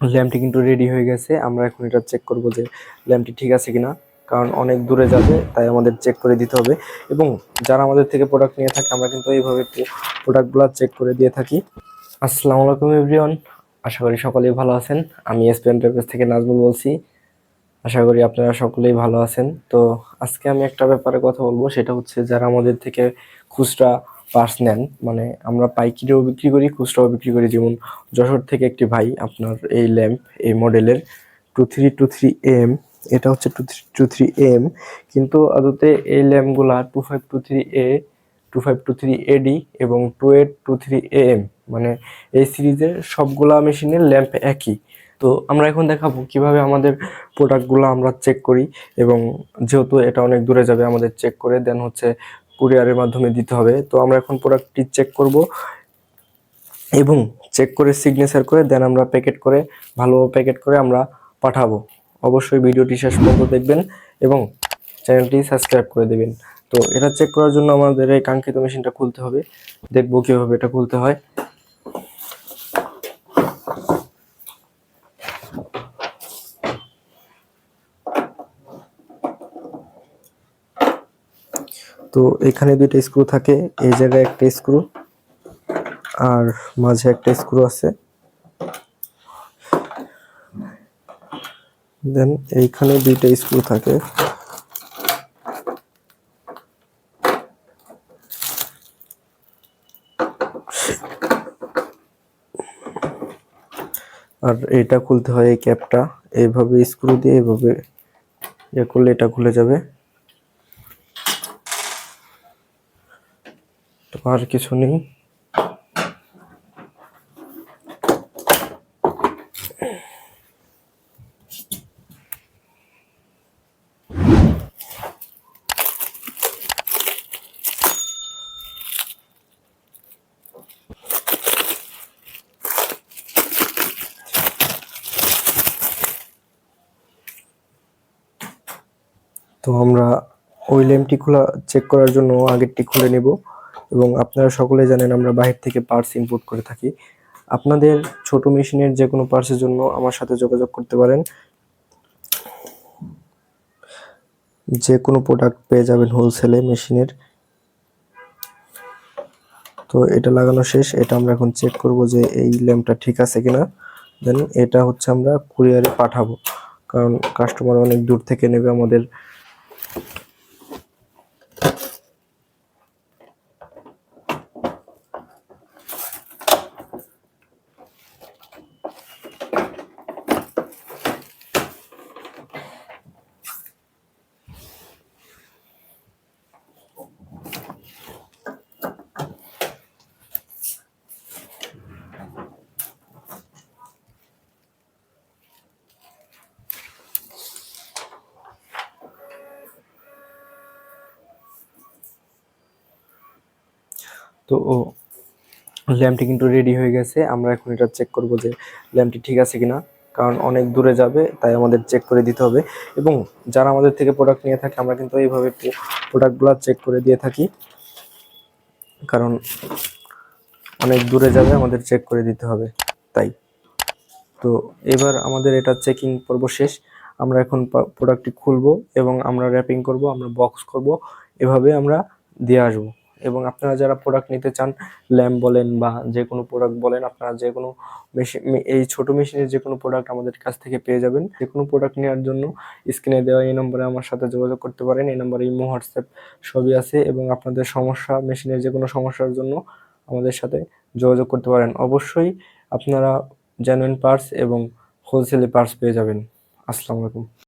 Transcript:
ল্যাম্পটি কিন্তু রেডি হয়ে গেছে। আমরা এখন এটা চেক করব যে ল্যাম্পটি ঠিক আছে কিনা, কারণ অনেক দূরে যাবে, তাই আমাদের চেক করে দিতে হবে। এবং যারা আমাদের থেকে প্রোডাক্ট নিয়ে থাকে, আমরা কিন্তু এইভাবে প্রোডাক্টগুলো চেক করে দিয়ে থাকি। আসসালামু আলাইকুম এভরিওয়ান আশা করি সকলেই ভালো আছেন। আমি এসপি এন্টারপ্রাইজ থেকে নাজমুল বলছি। আশা করি আপনারা সকলেই ভালো আছেন। তো আজকে আমি একটা ব্যাপারে কথা বলব, সেটা হচ্ছে যারা আমাদের থেকে খুচরা পার্স নেন। মানে আমরা পাইকিরিও বিক্রি করি, খুচরাও বিক্রি করি। যেমন যশোর থেকে একটি ভাই আপনার এই ল্যাম্প, এই মডেলের two three two three M এটা হচ্ছে two three two three M কিন্তু আদতে এই ল্যাম্পগুলা two five two three A two five two three AD এবং two eight two three M মানে এই সিরিজের সবগুলা মেশিনের ল্যাম্প একই। তো আমরা এখন দেখাবো কীভাবে আমাদের প্রোডাক্টগুলো আমরা চেক করি এবং যেহেতু এটা অনেক দূরে যাবে আমাদের চেক করে দেন হচ্ছে কুরিয়ারের মাধ্যমে দিতে হবে। তো আমরা এখন প্রোডাক্টটি চেক করব এবং চেক করে সিগনেচার করে দেন আমরা প্যাকেট করে, ভালো প্যাকেট করে আমরা পাঠাবো। অবশ্যই ভিডিওটি শেষ পর্যন্ত দেখবেন এবং চ্যানেলটি সাবস্ক্রাইব করে দেবেন। তো এটা চেক করার জন্য আমাদের এই কাঙ্ক্ষিত মেশিনটা খুলতে হবে। দেখব কীভাবে এটা খুলতে হয়। তো এখানে দুইটা স্ক্রু থাকে। এই জায়গায় একটা স্ক্রু আর মাঝে একটা স্ক্রু আছে। দেন এইখানে দুইটা স্ক্রু থাকে। আর এটা খুলতে হয় এই ক্যাপটা। এইভাবে স্ক্রু দিয়ে এইভাবে ইয়ে করলে এটা খুলে যাবে। আর কিছু নেই। তো আমরা ওই ল্যাম্পটি খোলা চেক করার জন্য আগেরটি খুলে নেব। এবং আপনারা সকলে জানেন আমরা বাহির থেকে পার্টস ইনপুট করে থাকি। আপনাদের ছোট মেশিনের যে কোনো পার্টসের জন্য আমার সাথে যোগাযোগ করতে পারেন। যে কোনো প্রোডাক্ট পেয়ে যাবেন হোলসেলে মেশিনের। তো এটা লাগানো শেষ, এটা আমরা এখন চেক করব যে এই ল্যাম্পটা ঠিক আছে কিনা। দেন এটা হচ্ছে আমরা কুরিয়ারে পাঠাবো, কারণ কাস্টমার অনেক দূর থেকে নেবে আমাদের। তো ল্যাম্পটি কিন্তু রেডি হয়ে গেছে। আমরা এখন এটা চেক করব যে ল্যাম্পটি ঠিক আছে কিনা, কারণ অনেক দূরে যাবে, তাই আমাদের চেক করে দিতে হবে। এবং যারা আমাদের থেকে প্রোডাক্ট নিয়ে থাকে, আমরা কিন্তু এইভাবে প্রোডাক্টগুলো চেক করে দিয়ে থাকি। কারণ অনেক দূরে যাবে, আমাদের চেক করে দিতে হবে, তাই। তো এবার আমাদের এটা চেকিং পর্ব শেষ। আমরা এখন প্রোডাক্টটি খুলবো এবং আমরা র্যাপিং করব, আমরা বক্স করব। এভাবে আমরা দিয়ে আসব। এবং আপনারা যারা প্রোডাক্ট নিতে চান ল্যাম্প বলেন বা যে কোনো প্রোডাক্ট বলেন, আপনারা যে কোনো মেশিন এই ছোট মেশিনের যে কোনো প্রোডাক্ট আমাদের কাছ থেকে পেয়ে যাবেন। যে কোনো প্রোডাক্ট নেওয়ার জন্য স্ক্রিনে দেওয়া এই নম্বরে আমার সাথে যোগাযোগ করতে পারেন। এই নম্বরে ইমো, হোয়াটসঅ্যাপ সবই আছে এবং আপনাদের সমস্যা, মেশিনের যে কোনো সমস্যার জন্য আমাদের সাথে যোগাযোগ করতে পারেন। অবশ্যই আপনারা জেনুইন পার্টস এবং হোলসেলে পার্টস পেয়ে যাবেন। আসসালামু আলাইকুম।